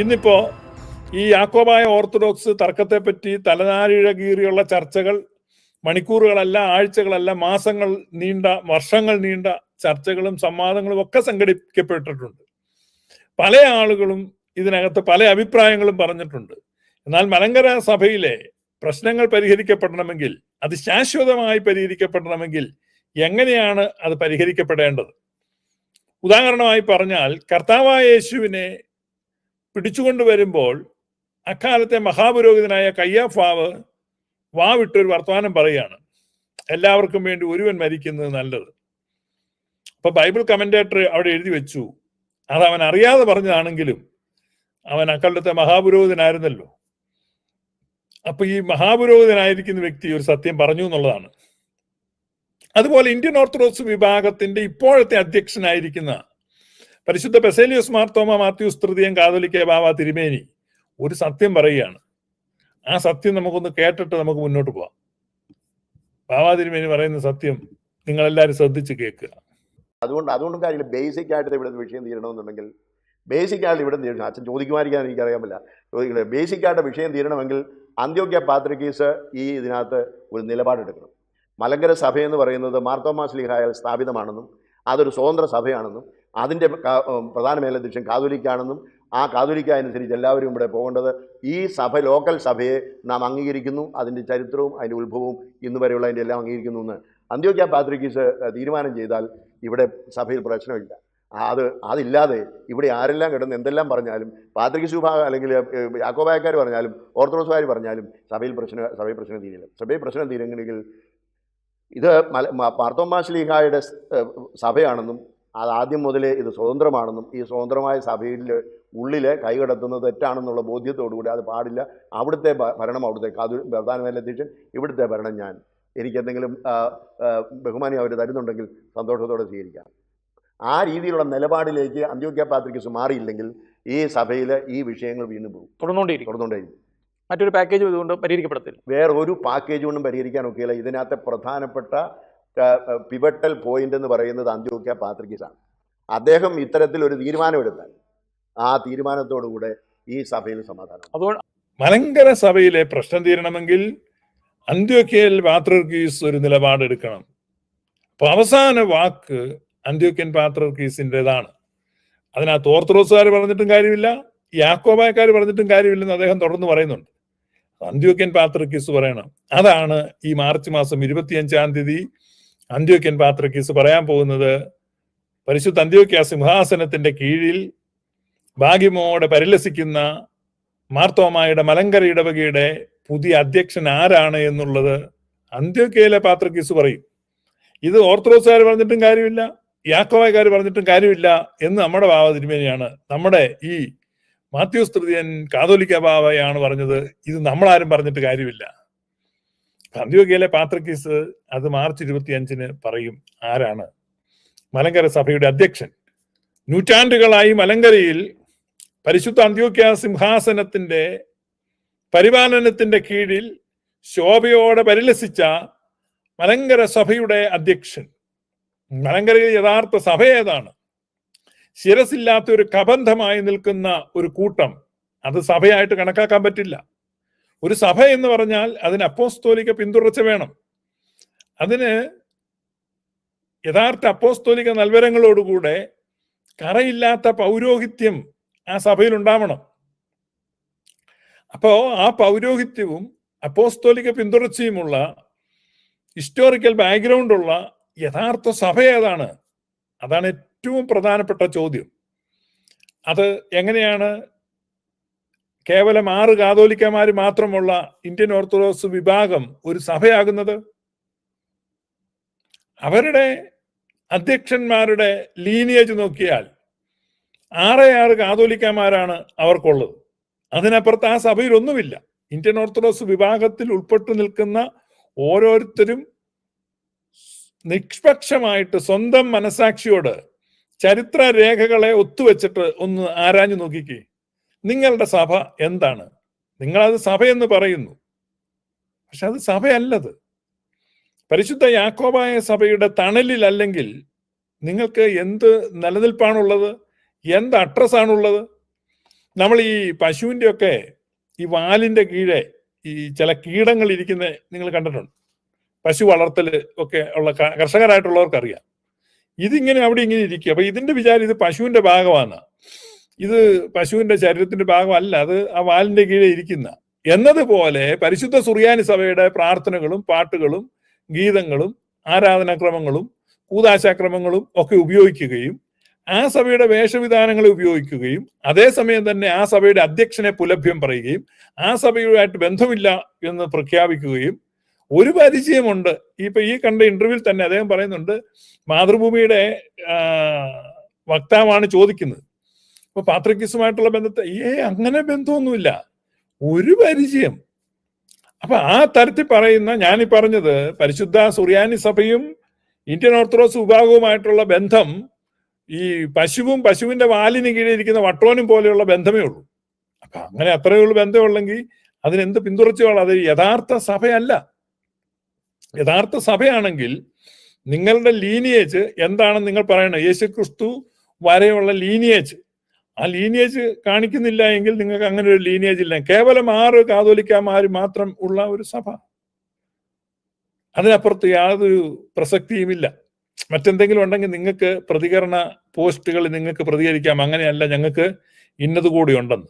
ഇന്നിപ്പോ ഈ യാക്കോബായ ഓർത്തഡോക്സ് തർക്കത്തെപ്പറ്റി തലനാരിഴ കീറിയുള്ള ചർച്ചകൾ മണിക്കൂറുകളല്ല ആഴ്ചകളല്ല മാസങ്ങൾ നീണ്ട വർഷങ്ങൾ നീണ്ട ചർച്ചകളും സംവാദങ്ങളും ഒക്കെ സംഘടിപ്പിക്കപ്പെട്ടിട്ടുണ്ട്. പല ആളുകളും ഇതിനകത്ത് പല അഭിപ്രായങ്ങളും പറഞ്ഞിട്ടുണ്ട്. എന്നാൽ മലങ്കര സഭയിലെ പ്രശ്നങ്ങൾ പരിഹരിക്കപ്പെടണമെങ്കിൽ അത് ശാശ്വതമായി പരിഹരിക്കപ്പെടണമെങ്കിൽ എങ്ങനെയാണ് അത് പരിഹരിക്കപ്പെടേണ്ടത്? ഉദാഹരണമായി പറഞ്ഞാൽ കർത്താവായ യേശുവിനെ പിടിച്ചുകൊണ്ടുവരുമ്പോൾ അക്കാലത്തെ മഹാപുരോഹിതനായ കയ്യാഫാവ് വാവിട്ടൊരു വർത്തമാനം പറയുകയാണ്. എല്ലാവർക്കും വേണ്ടി ഒരുവൻ മരിക്കുന്നത് നല്ലത്. അപ്പൊ ബൈബിൾ കമന്റേറ്റർ അവിടെ എഴുതി വെച്ചു. അത് അവൻ അറിയാതെ പറഞ്ഞതാണെങ്കിലും അവൻ അക്കാലത്തെ മഹാപുരോഹിതനായിരുന്നല്ലോ. അപ്പൊ ഈ മഹാപുരോഹിതനായിരിക്കുന്ന വ്യക്തി ഒരു സത്യം പറഞ്ഞു എന്നുള്ളതാണ്. അതുപോലെ ഇന്ത്യൻ ഓർത്തഡോക്സ് വിഭാഗത്തിന്റെ ഇപ്പോഴത്തെ അധ്യക്ഷനായിരിക്കുന്ന പരിശുദ്ധ ബെസേലിയസ് മാർത്തോമ മാത്യൂസ് തൃതീയം കാതോലിക്ക ബാബ തിരുമേനി. ഒരു സത്യം പറയുകയാണ്. ആ സത്യം നമുക്കൊന്ന് കേട്ടിട്ട് നമുക്ക് മുന്നോട്ട് പോവാം. ബാബാ തിരുമേനി പറയുന്ന സത്യം നിങ്ങൾ എല്ലാവരും ശ്രദ്ധിച്ച് കേൾക്കുക. അതുകൊണ്ട് അതുകൊണ്ടും കാര്യമില്ല. ബേസിക് ആയിട്ട് ഇവിടെ വിഷയം തീരണമെന്നുണ്ടെങ്കിൽ ബേസിക് ആയിട്ട് ഇവിടെ തീരണം. അച്ഛൻ ചോദിക്കുമായിരിക്കാൻ എനിക്കറിയാൻ പറ്റില്ല ചോദിക്കണേ ബേസിക് ആയിട്ട് വിഷയം തീരണമെങ്കിൽ അന്ത്യോഗ്യ പാത്രികീസ് ഈ ഇതിനകത്ത് ഒരു നിലപാടെടുക്കണം. മലങ്കര സഭയെന്ന് പറയുന്നത് മാർത്തോമാസ് ലീഹായാൽ സ്ഥാപിതമാണെന്നും അതൊരു സ്വതന്ത്ര സഭയാണെന്നും അതിന്റെ പ്രധാന മേലധ്യക്ഷൻ കാതോലിക്കാണെന്നും ആ കാതോലിക്ക അനുസരിച്ച് എല്ലാവരും ഇവിടെ പോകേണ്ടത് ഈ സഭ ലോക്കൽ സഭയെ നാം അംഗീകരിക്കുന്നു. അതിന്റെ ചരിത്രവും അതിന്റെ ഉത്ഭവവും ഇന്ന് വരെയുള്ള അതിന്റെ എല്ലാം അംഗീകരിക്കുന്നു എന്ന് അന്ത്യോക്യ പാത്രിക്കീസ് തീരുമാനം ചെയ്താൽ ഇവിടെ സഭയിൽ പ്രശ്നമില്ല. അത് അതില്ലാതെ ഇവിടെ ആരെല്ലാം കിടന്ന് എന്തെല്ലാം പറഞ്ഞാലും പാത്രിക് വിഭാഗം അല്ലെങ്കിൽ യാക്കോബായക്കാർ പറഞ്ഞാലും ഓർത്തഡോക്സുകാർ പറഞ്ഞാലും സഭയിൽ പ്രശ്നം സഭയിൽ പ്രശ്നം തീരില്ല. സഭയിൽ പ്രശ്നം തീരുമെങ്കിൽ ഇത് മല പാർത്തോമാശ്ലീഹായുടെ സഭയാണെന്നും അത് ആദ്യം മുതലേ ഇത് സ്വതന്ത്രമാണെന്നും ഈ സ്വതന്ത്രമായ സഭയിൽ ഉള്ളിൽ കൈകടത്തുന്നത് തെറ്റാണെന്നുള്ള ബോധ്യത്തോടുകൂടി അത് പാടില്ല. അവിടുത്തെ ഭരണം അവിടുത്തെ കാതു പ്രധാനമന്ത്രി അധ്യക്ഷൻ ഇവിടുത്തെ ഭരണം ഞാൻ എനിക്ക് എന്തെങ്കിലും ബഹുമാനം അവർ തരുന്നുണ്ടെങ്കിൽ സന്തോഷത്തോടെ സ്വീകരിക്കാം. ആ രീതിയിലുള്ള നിലപാടിലേക്ക് അന്ത്യോക്യ പാത്രിക്കസ് മാറിയില്ലെങ്കിൽ ഈ സഭയിൽ ഈ വിഷയങ്ങൾ വീണ്ടും പോകും. തുടർന്നുകൊണ്ടിരിക്കും തുറന്നുകൊണ്ടേയിരിക്കും മറ്റൊരു പാക്കേജ് ഇതുകൊണ്ട് പരിഹരിക്കപ്പെടത്തില്ല. വേറെ ഒരു പാക്കേജ് കൊണ്ടും പരിഹരിക്കാൻ ഒക്കെയില്ല ഇതിനകത്തെ പ്രധാനപ്പെട്ട പിവട്ടൽ പോയിന്റ് എന്ന് പറയുന്നത് അന്ത്യോക്യ പാത്രികീസാണ് അദ്ദേഹം ഇത്തരത്തിൽ ഒരു തീരുമാനമെടുത്താൽ ആ തീരുമാനത്തോടുകൂടെ ഈ സഭയിൽ സമാധാനം. അതുകൊണ്ട് മലങ്കര സഭയിലെ പ്രശ്നം തീരണമെങ്കിൽ അന്ത്യോക്യയിൽ പാത്രർക്കീസ് ഒരു നിലപാടെടുക്കണം. അപ്പൊ അവസാന വാക്ക് അന്ത്യോക്യൻ പാത്രർക്കീസിന്റെതാണ് അതിനകത്ത് ഓർത്തഡോക്സുകാർ പറഞ്ഞിട്ടും കാര്യമില്ല യാക്കോബായക്കാർ പറഞ്ഞിട്ടും കാര്യമില്ലെന്ന് അദ്ദേഹം തുടർന്ന് പറയുന്നുണ്ട്. അന്ത്യോക്യൻ പാത്രീസ് പറയണം. അതാണ് ഈ മാർച്ച് മാസം ഇരുപത്തിയഞ്ചാം തീയതി അന്ത്യോക്യൻ പാത്രക്കീസ് പറയാൻ പോകുന്നത് പരിശുദ്ധ അന്ത്യോക്യ സിംഹാസനത്തിന്റെ കീഴിൽ ഭാഗ്യമോടെ പരിലസിക്കുന്ന മാർത്തോമായുടെ മലങ്കര ഇടവകയുടെ പുതിയ അധ്യക്ഷൻ ആരാണ് എന്നുള്ളത് അന്ത്യോക്കയിലെ പാത്രക്കീസ് പറയും. ഇത് ഓർത്തഡോക്സുകാർ പറഞ്ഞിട്ടും കാര്യമില്ല യാക്കോവായക്കാർ പറഞ്ഞിട്ടും കാര്യമില്ല എന്ന് നമ്മുടെ ഭാവ തിരുമേനിയാണ് നമ്മുടെ ഈ മാത്യു സ്തൃതിയൻ കാതോലിക്ക ബാവയാണ് പറഞ്ഞത് ഇത് നമ്മളാരും പറഞ്ഞിട്ട് കാര്യമില്ല. അന്ത്യോക്കയിലെ പാത്രക്കീസ് അത് മാർച്ച് ഇരുപത്തി അഞ്ചിന് പറയും ആരാണ്. മലങ്കര സഭയുടെ അധ്യക്ഷൻ. നൂറ്റാണ്ടുകളായി മലങ്കരയിൽ പരിശുദ്ധ അന്ത്യോക്യ സിംഹാസനത്തിന്റെ പരിപാലനത്തിന്റെ കീഴിൽ ശോഭയോടെ പരിലസിച്ച മലങ്കര സഭയുടെ അധ്യക്ഷൻ. മലങ്കരയിൽ യഥാർത്ഥ സഭ ഏതാണ്? ശിരസില്ലാത്ത ഒരു കബന്ധമായി നിൽക്കുന്ന ഒരു കൂട്ടം. അത് സഭയായിട്ട് കണക്കാക്കാൻ പറ്റില്ല. ഒരു സഭ എന്ന് പറഞ്ഞാൽ അതിന് അപ്പോസ്തോലിക പിന്തുടർച്ച വേണം. അതിന് യഥാർത്ഥ അപ്പോസ്തോലിക നൽവരങ്ങളോടുകൂടെ കറയില്ലാത്ത പൗരോഹിത്യം ആ സഭയിൽ ഉണ്ടാവണം. അപ്പോ ആ പൗരോഹിത്യവും അപ്പോസ്തോലിക പിന്തുടർച്ചയുമുള്ള ഹിസ്റ്റോറിക്കൽ ബാക്ക്ഗ്രൗണ്ട് ഉള്ള യഥാർത്ഥ സഭ ഏതാണ്? അതാണ് ഏറ്റവും പ്രധാനപ്പെട്ട ചോദ്യം. അത് എങ്ങനെയാണ് കേവലം ആറ് കാതോലിക്കമാർ മാത്രമുള്ള ഇന്ത്യൻ ഓർത്തഡോക്സ് വിഭാഗം ഒരു സഭയാകുന്നത്? അവരുടെ അധ്യക്ഷന്മാരുടെ ലീനിയേജ് നോക്കിയാൽ ആറേ ആറ് കാതോലിക്കമാരാണ് അവർക്കുള്ളത്. അതിനപ്പുറത്ത് ആ സഭയിൽ ഒന്നുമില്ല ഇന്ത്യൻ ഓർത്തഡോക്സ് വിഭാഗത്തിൽ ഉൾപ്പെട്ടു നിൽക്കുന്ന ഓരോരുത്തരും നിഷ്പക്ഷമായിട്ട് സ്വന്തം മനസാക്ഷിയോട് ചരിത്ര രേഖകളെ ഒത്തുവെച്ചിട്ട് ഒന്ന് ആരാഞ്ഞു നോക്കിക്കേ. നിങ്ങളുടെ സഭ എന്താണ്? നിങ്ങളത് സഭയെന്ന് പറയുന്നു. പക്ഷെ അത് സഭയല്ലത്. പരിശുദ്ധ യാക്കോബായ സഭയുടെ തണലിൽ അല്ലെങ്കിൽ നിങ്ങൾക്ക് എന്ത് നിലനിൽപ്പാണുള്ളത്? എന്ത് അഡ്രസ് ആണുള്ളത്? നമ്മൾ ഈ പശുവിന്റെ ഒക്കെ ഈ വാലിന്റെ കീഴെ ഈ ചില കീടങ്ങൾ ഇരിക്കുന്ന നിങ്ങൾ കണ്ടിട്ടുണ്ട്. പശു വളർത്തൽ ഒക്കെ ഉള്ള കർഷകരായിട്ടുള്ളവർക്കറിയാം. ഇതിങ്ങനെ അവിടെ ഇങ്ങനെ ഇരിക്കുക. അപ്പൊ ഇതിന്റെ വിചാരം ഇത് പശുവിന്റെ ഭാഗമാണ്. ഇത് പശുവിന്റെ ശരീരത്തിന്റെ ഭാഗമല്ല അത് ആ വാലിന്റെ കീഴെ ഇരിക്കുന്ന. എന്നതുപോലെ പരിശുദ്ധ സുറിയാനി സഭയുടെ പ്രാർത്ഥനകളും പാട്ടുകളും ഗീതങ്ങളും ആരാധനാക്രമങ്ങളും കൂതാശാക്രമങ്ങളും ഒക്കെ ഉപയോഗിക്കുകയും ആ സഭയുടെ വേഷവിധാനങ്ങളെ ഉപയോഗിക്കുകയും അതേസമയം തന്നെ ആ സഭയുടെ അധ്യക്ഷനെ പുലഭ്യം പറയുകയും ആ സഭയുമായിട്ട് ബന്ധമില്ല എന്ന് പ്രഖ്യാപിക്കുകയും ഒരു പരിചയമുണ്ട്. ഇപ്പൊ ഈ കണ്ട ഇന്റർവ്യൂവിൽ തന്നെ അദ്ദേഹം പറയുന്നുണ്ട് മാതൃഭൂമിയുടെ വക്താവാണ് ചോദിക്കുന്നത്. അപ്പൊ പാത്രക്കിസുമായിട്ടുള്ള ബന്ധത്തെ ഏ അങ്ങനെ ബന്ധമൊന്നുമില്ല. ഒരു പരിചയം. അപ്പൊ ആ തരത്തിൽ പറയുന്ന ഞാനീ പറഞ്ഞത് പരിശുദ്ധ സുറിയാനി സഭയും ഇന്ത്യൻ ഓർത്തഡോക്സ് വിഭാഗവുമായിട്ടുള്ള ബന്ധം ഈ പശുവും പശുവിന്റെ വാലിന് കീഴിൽ ഇരിക്കുന്ന വട്ടോനും പോലെയുള്ള ബന്ധമേ ഉള്ളൂ. അപ്പൊ അങ്ങനെ അത്രയേ ഉള്ളൂ ബന്ധമുള്ളെങ്കിൽ അതിനെന്ത് പിന്തുടർച്ചയുള്ള അത് യഥാർത്ഥ സഭയല്ല. യഥാർത്ഥ സഭയാണെങ്കിൽ നിങ്ങളുടെ ലീനിയേജ് എന്താണെന്ന് നിങ്ങൾ പറയണം. യേശു ക്രിസ്തു വരെയുള്ള ലീനിയേജ് ആ ലീനിയേജ് കാണിക്കുന്നില്ല എങ്കിൽ നിങ്ങൾക്ക് അങ്ങനെ ഒരു ലീനിയേജ് ഇല്ല. കേവലം ആറ് കാതോലിക്കാമാര് മാത്രം ഉള്ള ഒരു സഭ. അതിനപ്പുറത്ത് യാതൊരു പ്രസക്തിയുമില്ല. മറ്റെന്തെങ്കിലും ഉണ്ടെങ്കിൽ നിങ്ങൾക്ക് പ്രതികരണ പോസ്റ്റുകൾ നിങ്ങൾക്ക് പ്രതികരിക്കാം. അങ്ങനെയല്ല ഞങ്ങൾക്ക് ഇന്നതുകൂടി ഉണ്ടെന്ന്.